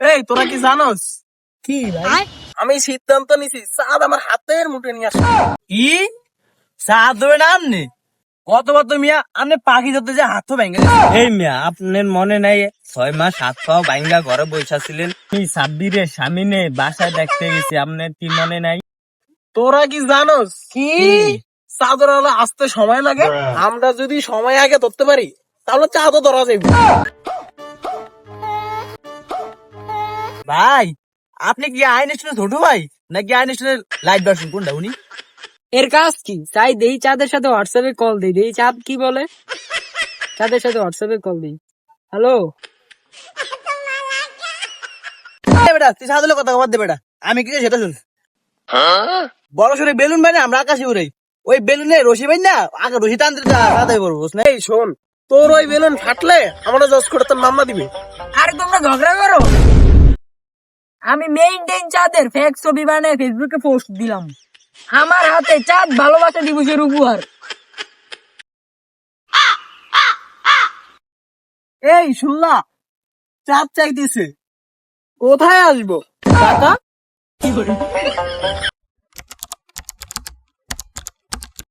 এই তোরা কি জানোস? কি ভাই? আমি সিদ্ধান্ত নিছি চাঁদ আমার হাতের মুঠে নিয়ে আসে কি সাহায্য দেবে না। আপনি কত কত মিয়া আপনি পাখি ধরতে যে হাতও ভেঙে এই মিয়া আপনার মনে নাই ছয় মাস হাত পাও ভাঙ্গা ঘরে বসা ছিলেন। এই সাব্বিরের স্বামী নে বাসায় দেখতে গেছি আপনার কি মনে নাই? তোরা কি জানোস? কি? চাঁদর আলো আসতে সময় লাগে? আমরা যদি সময় আগে ধরতে পারি তাহলে চাঁদও ধরা যাবে ভাই আপনি কি আইন স্টুডেন্ট ছোট ভাই? নাকি আইন স্টুডেন্ট লাইট ভার্সন কোনটা উনি? এর কাজ কি? চাই দেই চাঁদের সাথে হোয়াটসঅ্যাপে কল দিই। দেই চাঁদ কি বলে? চাঁদের সাথে হোয়াটসঅ্যাপে কল দিই। হ্যালো এ বেটা তুই সাদলে কথা কবার দে বেটা। আমি কি সেটা শুন বড় সরে বেলুন বাই না আমরা আকাশে উড়াই। ওই বেলুনে রশি বাই না আগে রশি টানতে সাদাই পড়ব না এই শোন তোর ওই বেলুন ফাটলে আমরা জজ করে তোর মামলা দিবে। আরে তোমরা ঝগড়া করো? আমি মেইনটেইন চাঁদের ফেক ছবি বানিয়ে ফেসবুকে পোস্ট দিলাম। আমার হাতে চাঁদ ভালোবাসা দিবসের উপহার। এই, শুনলা? চাঁদ চাইতেছে। কোথায় আসব?